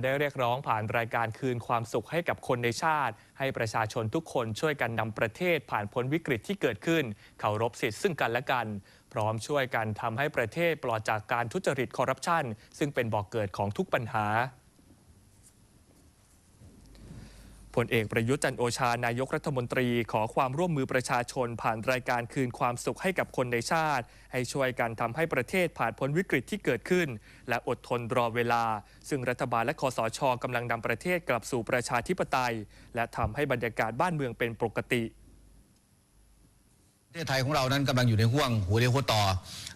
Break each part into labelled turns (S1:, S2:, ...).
S1: ได้เรียกร้องผ่านรายการคืนความสุขให้กับคนในชาติ ให้ประชาชนทุกคนช่วยกันนำประเทศผ่านพ้นวิกฤตที่เกิดขึ้นเคารพสิทธิ์ซึ่งกันและกัน พร้อมช่วยกันทำให้ประเทศปลอดจากการทุจริตคอร์รัปชันซึ่งเป็นบ่อกเกิดของทุกปัญหา พลเอกประยุทธ์จันโอชานายกรัฐมนตรีขอความร่วมมือประชาชนผ่านรายการคืนความสุขให้กับคนในชาติ ให้ช่วยกันทำให้ประเทศผ่านพ้นวิกฤตที่เกิดขึ้น และอดทนรอเวลา ซึ่งรัฐบาลและคอสชกำลังนำประเทศกลับสู่ประชาธิปไตย และทำให้บรรยากาศบ้านเมืองเป็นปกติ
S2: ประเทศไทยของเรานั้นกำลังอยู่ในห่วงหัวเรียวหัวต่อ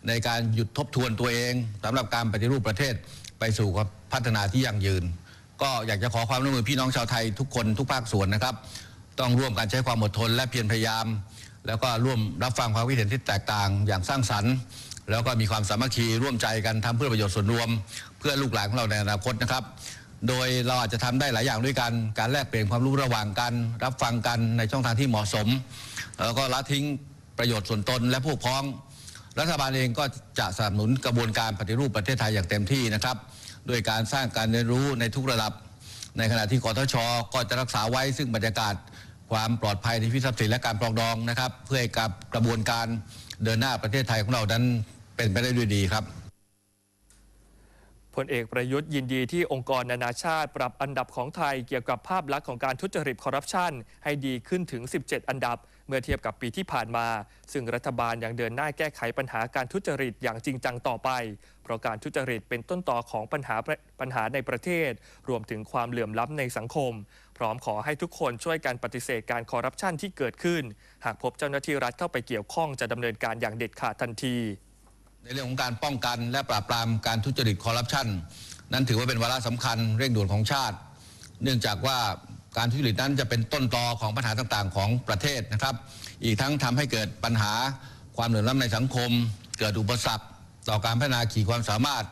S2: ในการหยุดทบทวนตัวเองสำหรับการปฏิรูปประเทศไปสู่พัฒนาที่ยั่งยืน ก็อยากจะขอความร่วมมือพี่น้องชาวไทยทุกคนทุกภาคส่วนนะครับ ต้องร่วมกันใช้ความอดทนและเพียรพยายาม แล้วก็ร่วมรับฟังความคิดเห็นที่แตกต่างอย่างสร้างสรรค์ แล้วก็มีความสามัคคีร่วมใจกันทำเพื่อประโยชน์ส่วนรวม เพื่อลูกหลานของเราในอนาคตนะครับ โดยเราอาจจะทำได้หลายอย่างด้วยกัน การแลกเปลี่ยนความรู้ระหว่างกัน รับฟังกันในช่องทางที่เหมาะสม แล้วก็ละทิ้งประโยชน์ส่วนตนและพวกพ้อง รัฐบาลเองก็จะสนับสนุนกระบวนการปฏิรูปประเทศไทยอย่างเต็มที่นะครับ ด้วยการสร้างการเรียนรู้ในทุกระดับ ในขณะที่กทชก็จะรักษาไว้ซึ่งบรรยากาศความปลอดภัยในพิทรัพย์สินและการปรองดองนะครับ เพื่อให้กับกระบวนการเดินหน้าประเทศไทยของเรานั้นเป็นไปได้ด้วยดีครับ
S1: พลเอกประยุทธ์ยินดีที่องค์กรนานาชาติ ปรับอันดับของไทยเกี่ยวกับภาพลักษณ์ของการทุจริตคอร์รัปชันให้ดีขึ้นถึง 17 อันดับ เมื่อเทียบกับปีที่ผ่านมา ซึ่งรัฐบาลยังเดินหน้าแก้ไขปัญหาการทุจริตอย่างจริงจังต่อไป เพราะการทุจริตเป็นต้นต่อของปัญหาปัญหาในประเทศ รวมถึงความเหลื่อมล้ำในสังคม พร้อมขอให้ทุกคนช่วยกันปฏิเสธการคอร์รัปชันที่เกิดขึ้น หากพบเจ้าหน้าที่รัฐเข้าไปเกี่ยวข้องจะดำเนินการอย่างเด็ดขาดทันที
S2: ในเรื่องของการป้องกันและปราบปรามการทุจริตคอร์รัปชันนั้นถือว่าเป็นวาระสำคัญเร่งด่วนของชาติ เนื่องจากว่า การทุจริตนั้นจะเป็นต้นตอของปัญหาต่างๆ ของประเทศนะครับ อีกทั้งทำให้เกิดปัญหาความเหลื่อมล้ำในสังคม เกิดอุปสรรคต่อการพัฒนาขีดความสามารถ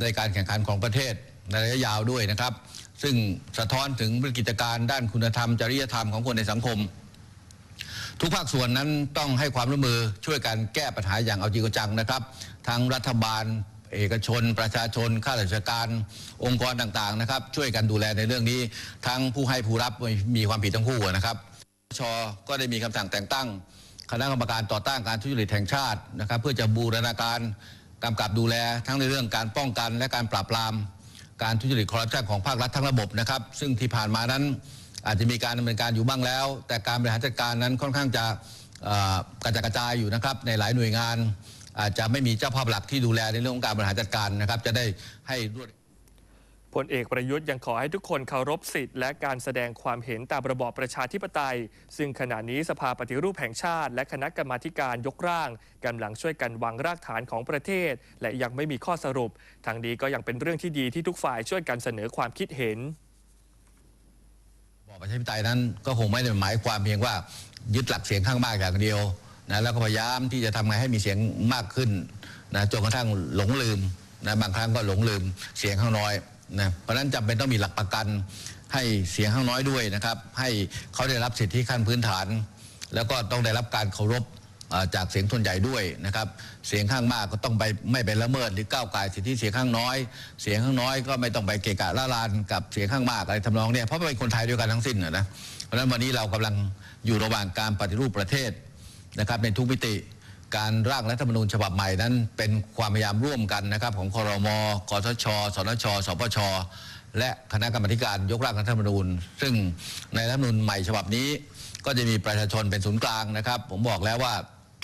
S2: ในการแข่งขันของประเทศในระยะยาวด้วยนะครับ ซึ่งสะท้อนถึงกิจการด้านคุณธรรม จริยธรรมของคนในสังคม ทุกภาคส่วนนั้นต้องให้ความร่วมมือช่วยกันแก้ปัญหาอย่างเอาจริงจังนะครับ ทั้งรัฐบาล เอกชน ประชาชนข้าราชการองค์กรต่างๆนะครับช่วยกันดูแลในเรื่องนี้ ทั้งผู้ให้ผู้รับมีความผิดทั้งคู่นะครับชก็ได้มีคำสั่งแต่งตั้ง คณะกรรมการต่อต้านการทุจริตแห่งชาตินะครับ เพื่อจะบูรณาการกำกับดูแลทั้งในเรื่องการป้องกัน และการปราบปราม การทุจริตคอร์รัปชันของภาครัฐทั้งระบบนะครับ ซึ่งที่ผ่านมานั้นอาจจะมีการดำเนินการอยู่บ้างแล้ว แต่การบริหารจัดการนั้นค่อนข้างจะกระจัดกระจายอยู่นะครับในหลายหน่วยงาน อาจจะไม่มีเจ้าภาพหลักที่ดูแลในเรื่องของการบริหารจัดการนะครับ จะได้ให้รวด
S1: พลเอกประยุทธ์ยังขอให้ทุกคนเคารพสิทธิ์และการแสดงความเห็นตามระบอบประชาธิปไตย ซึ่งขณะนี้สภาปฏิรูปแห่งชาติ และคณะกรรมาธิการยกร่างกำลังช่วยกันวางรากฐานของประเทศ และยังไม่มีข้อสรุปทางนี้ก็ยังเป็นเรื่องที่ดีที่ทุกฝ่ายช่วยกันเสนอความคิดเห็น
S2: บอบประชาธิปไตยนั้นก็คงไม่ได้หมายความเพียงว่ายึดหลักเสียงข้างมากอย่างเดียว นะแล้วก็พยายามที่จะทำไงให้มีเสียงมากขึ้นนะจนกระทั่งหลงลืมนะบางครั้งก็หลงลืมเสียงข้างน้อยนะเพราะนั้นจำเป็นต้องมีหลักประกันให้เสียงข้างน้อยด้วยนะครับ ให้เขาได้รับสิทธิขั้นพื้นฐาน แล้วก็ต้องได้รับการเคารพจากเสียงส่วนใหญ่ด้วยนะครับ เสียงข้างมากก็ต้องไปไม่ไปละเมิดหรือก้าวไก่ายสิทธิเสียงข้างน้อย เสียงข้างน้อยก็ไม่ต้องไปเกะกะละลานกับเสียงข้างมากอะไรทำนองเนี้ยเพราะเป็นคนไทยด้วยกันทั้งสิ้นนะเพราะฉะนั้นวันนี้เรากำลังอยู่ระหว่างการปฏิรูปประเทศ นะครับในทุกมิติการร่างรัฐธรรมนูญฉบับใหม่นั้น เป็นความพยายามร่วมกันนะครับของคอรมกทช สนช สปช และคณะกรรมธิการยกร่างรัฐธรรมนูญ ซึ่งในรัฐธรรมนูญใหม่ฉบับนี้ ก็จะมีประชาชนเป็นศูนย์กลางนะครับ ผมบอกแล้วว่า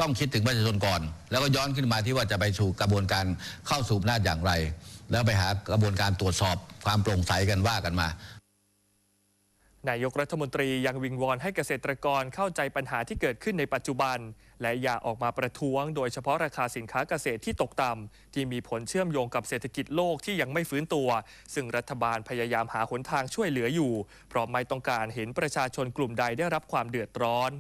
S2: ต้องคิดถึงประชาชนก่อน แล้วก็ย้อนขึ้นมาที่ว่าจะไปสู่กระบวนการเข้าสู่อำนาจอย่างไร แล้วไปหากระบวนการตรวจสอบความโปร่งใสกันว่ากันมา
S1: นายกรัฐมนตรียังวิงวอนให้เกษตรกรเข้าใจปัญหาที่เกิดขึ้นในปัจจุบัน และอย่าออกมาประท้วง โดยเฉพาะราคาสินค้าเกษตรที่ตกต่ำที่มีผลเชื่อมโยงกับเศรษฐกิจโลกที่ยังไม่ฟื้นตัว ซึ่งรัฐบาลพยายามหาหนทางช่วยเหลืออยู่ เพราะไม่ต้องการเห็นประชาชนกลุ่มใดได้รับความเดือดร้อน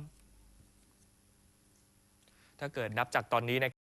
S1: ถ้าเกิดนับจากตอนนี้นะ